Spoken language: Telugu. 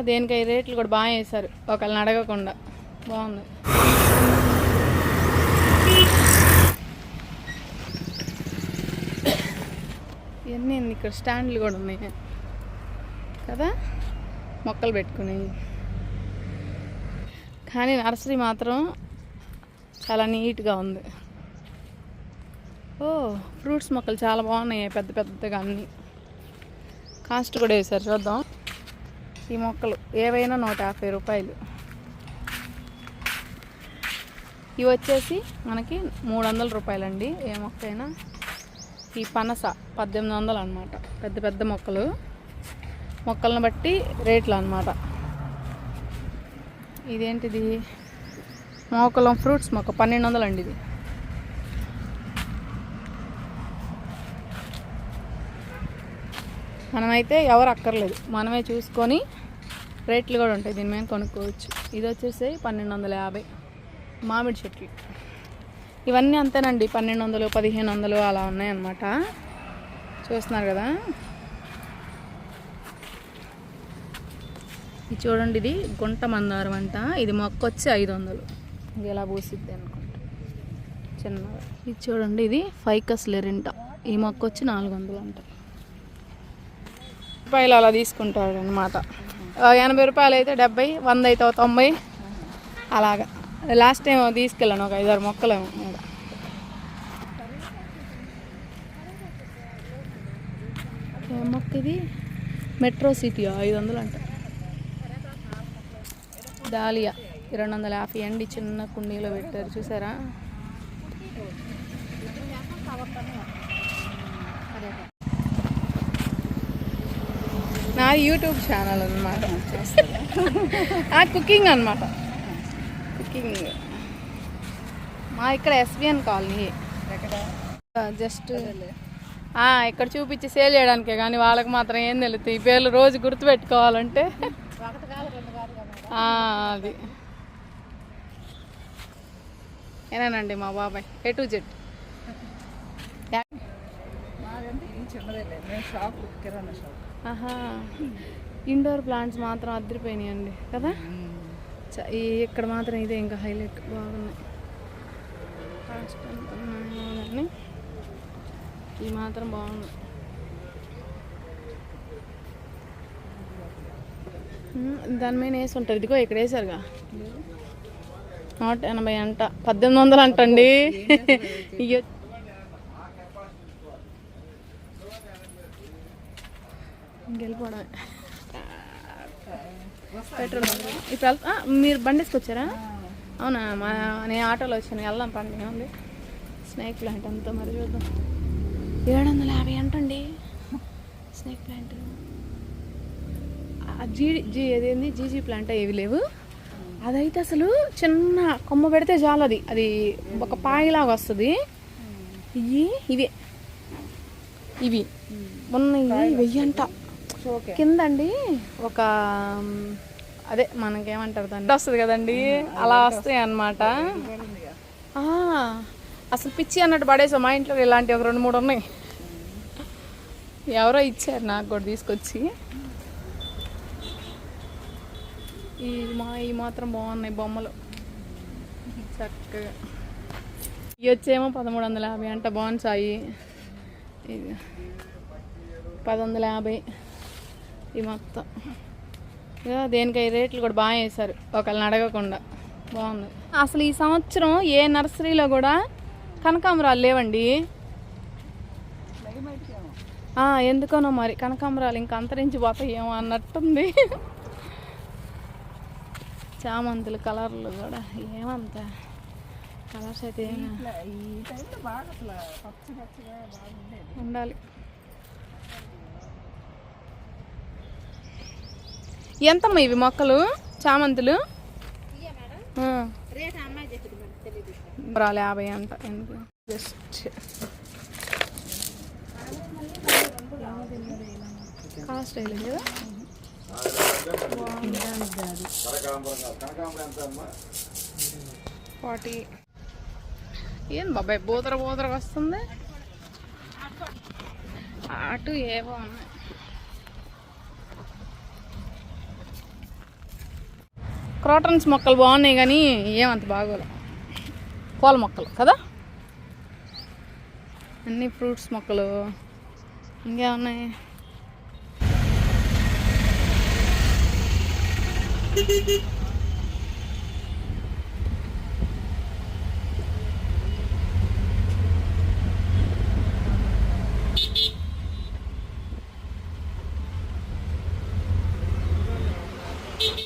దేనికి రేట్లు కూడా బాగా వేశారు. ఒకళ్ళని అడగకుండా. బాగుంది. ఇవన్నీ ఇక్కడ స్టాండ్లు కూడా ఉన్నాయి. కదా? మొక్కలు పెట్టుకుని. కానీ నర్సరీ మాత్రం చాలా నీట్గా ఉంది. ఓ ఫ్రూట్స్ మొక్కలు చాలా బాగున్నాయి. పెద్ద పెద్దగా అన్నీ. కాస్ట్ కూడా వేశారు. చూద్దాం. ఈ మొక్కలు. ఏవైనా నూట యాభై రూపాయలు. ఇవి వచ్చేసి మనకి మూడు వందల రూపాయలండి. ఏ మొక్క అయినా ఈ పనస పద్దెనిమిది వందలు అనమాట పెద్ద పెద్ద మొక్కలు. మొక్కలను బట్టి రేట్లు అనమాట ఇదేంటిది? మోకలం ఫ్రూట్స్ మొక్క. పన్నెండు వందలు అండి ఇది. మనమైతే ఎవరు అక్కర్లేదు. మనమే చూసుకొని రేట్లు కూడా ఉంటాయి. దీని మీద కొనుక్కోవచ్చు. ఇది వచ్చేసి పన్నెండు వందల యాభై మామిడి చెట్లు. ఇవన్నీ అంతేనండి. పన్నెండు వందలు పదిహేను వందలు అలా ఉన్నాయన్నమాట. చూస్తున్నారు కదా? ఇది చూడండి ఇది గుంట మందారం అంట. ఇది మొక్క వచ్చి ఐదు వందలు ఇది ఎలా పూసిద్ది అనుకుంటా. చిన్నగా ఇది చూడండి ఇది ఫైకస్ లెరింట. ఈ మొక్క వచ్చి నాలుగు వందలు అంటారు రూపాయలు అలా తీసుకుంటాడు అనమాట ఎనభై రూపాయలు అయితే డెబ్బై వంద అయితే తొంభై. అలాగా. లాస్ట్ టైం తీసుకెళ్ళాను ఒక ఐదారు మొక్కలేమో మొక్క ఇది? మెట్రో సిటీ ఐదు వందలు అంట. దాలియా. రెండు వందల యాభై అండి చిన్న కుండీలో పెట్టారు చూసారా? నాది యూట్యూబ్ ఛానల్ అనమాట కుకింగ్ అనమాట కుకింగ్. మా ఇక్కడ ఎస్విఎన్ కాలనీ. జస్ట్ ఇక్కడ చూపించి సేల్ చేయడానికే కానీ వాళ్ళకి మాత్రం ఏం తెలుస్తాయి ఈ పేర్లు రోజు గుర్తుపెట్టుకోవాలంటే. అది. ఏనానండి మా బాబాయ్? ఏ టు జెడ్ ఆహా. ఇండోర్ ప్లాంట్స్ మాత్రం అద్దరిపోయినాయండి కదా? చ- ఈ ఇక్కడ మాత్రం ఇదే ఇంకా హైలైట్. బాగున్నాయి. కానీ ఈ మాత్రం బాగుంది దాని మీద వేసి ఉంటుంది. ఇదిగో ఇక్కడ వేసారుగా. నూట ఎనభై అంట. పద్దెనిమిది వందలు అంటండి. ఇయ్యో ఇంకెళ్ళిపోవడమే. పెట్రోల్. ఇప్పుడు మీరు బండి వేసుకొచ్చారా అవునా మా నేను ఆటోలో వచ్చాను వెళ్దాం పండి ఏముంది? స్నేక్ ప్లాంట్ అంతా మరి చూద్దాం. ఏడు వందల యాభై అంటండి. Snake plant. జీ జీ అదేంది జీజీ ప్లాంట్ ఏవి లేవు. అదైతే అసలు చిన్న కొమ్మ పెడితే చాలు అది. అది ఒక పాయిలాగా వస్తుంది. ఇవి ఇవే. ఇవి. ఉన్నాయి వెయ్యి అంట. కిందండి ఒక అదే మనకేమంటారు దాన్ని? వస్తుంది కదండి. అలా వస్తాయి అన్నమాట. ఆ, అసలు పిచ్చి అన్నట్టు పడేసా మా ఇంట్లో ఇలాంటి ఒక రెండు మూడు ఉన్నాయి. ఎవరో ఇచ్చారు నాకు కూడా తీసుకొచ్చి. ఈ మా ఈ మాత్రం బాగున్నాయి బొమ్మలు. చక్కగా. ఇవి వచ్చేమో పదమూడు వందల యాభై అంట బాగుంటాయి ఇది పది వందల యాభై. ఈ మొత్తం. దేనికి రేట్లు కూడా బాగా వేశారు. ఒకళ్ళని అడగకుండా. బాగుంది. అసలు ఈ సంవత్సరం ఏ నర్సరీలో కూడా కనకాంబరాలు లేవండి. ఎందుకనో మరి కనకాంబరాలు ఇంకా అంతరించిపోతాయేమో అన్నట్టుంది. చామంతులు కలర్లు కూడా ఏమంత కలర్స్ అయితే ఉండాలి. ఎంతమ్మా ఇవి మొక్కలు? చామంతులు. రాలే యాభై అంట ఎందుకు? జస్ట్. కాస్ట్ వేయలేదు కదా? ఫార్టీ. ఏం బాబాయ్ బోతర బోతర వస్తుంది? అటు ఏవో ఉన్నాయి. క్రాటన్స్ మొక్కలు బాగున్నాయి కానీ ఏమంత బాగోలే. పూల మొక్కలు కదా? అన్ని ఫ్రూట్స్ మొక్కలు. ఇంకేమున్నాయి?